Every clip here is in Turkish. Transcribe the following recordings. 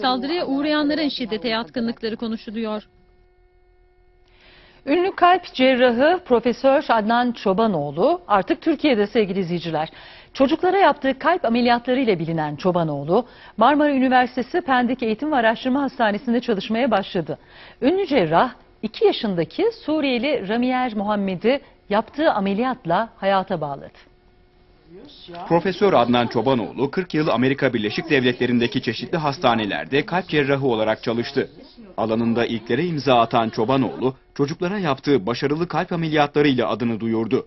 Saldırıya uğrayanların şiddete yatkınlıkları konuşuluyor. Ünlü kalp cerrahı Profesör Adnan Çobanoğlu artık Türkiye'de sevgili izleyiciler. Çocuklara yaptığı kalp ameliyatlarıyla bilinen Çobanoğlu, Marmara Üniversitesi Pendik Eğitim ve Araştırma Hastanesi'nde çalışmaya başladı. Ünlü cerrah 2 yaşındaki Suriyeli Ramiyer Muhammed'i yaptığı ameliyatla hayata bağladı. Profesör Adnan Çobanoğlu 40 yıl Amerika Birleşik Devletleri'ndeki çeşitli hastanelerde kalp cerrahı olarak çalıştı. Alanında ilklere imza atan Çobanoğlu, çocuklara yaptığı başarılı kalp ameliyatlarıyla adını duyurdu.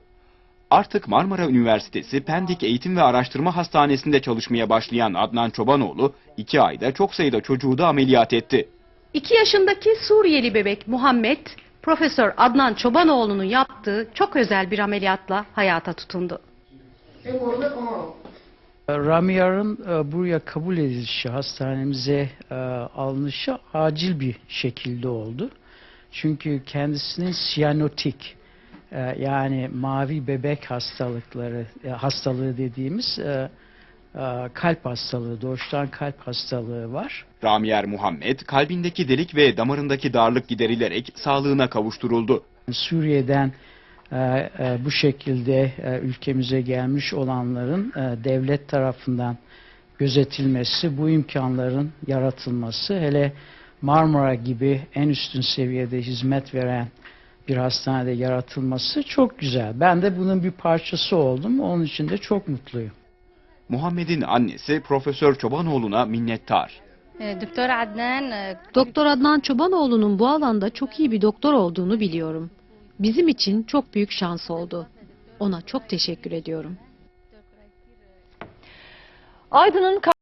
Artık Marmara Üniversitesi Pendik Eğitim ve Araştırma Hastanesi'nde çalışmaya başlayan Adnan Çobanoğlu, 2 ayda çok sayıda çocuğu da ameliyat etti. 2 yaşındaki Suriyeli bebek Muhammed, Profesör Adnan Çobanoğlu'nun yaptığı çok özel bir ameliyatla hayata tutundu. Ramiyar'ın e, buraya kabul edilişi, hastanemize e, alınışı acil bir şekilde oldu. Çünkü kendisinin siyanotik e, yani mavi bebek hastalıkları, e, hastalığı dediğimiz kalp hastalığı, doğuştan kalp hastalığı var. Ramiyer Muhammed, kalbindeki delik ve damarındaki darlık giderilerek sağlığına kavuşturuldu. Suriye'den bu şekilde e, ülkemize gelmiş olanların e, devlet tarafından gözetilmesi, bu imkanların yaratılması, hele Marmara gibi en üstün seviyede hizmet veren bir hastanede yaratılması çok güzel. Ben de bunun bir parçası oldum. Onun için de çok mutluyum. Muhammed'in annesi Profesör Çobanoğlu'na minnettar. Doktor Adnan e, Doktor Adnan Çobanoğlu'nun bu alanda çok iyi bir doktor olduğunu biliyorum. Bizim için çok büyük şans oldu. Ona çok teşekkür ediyorum. Aydın'ın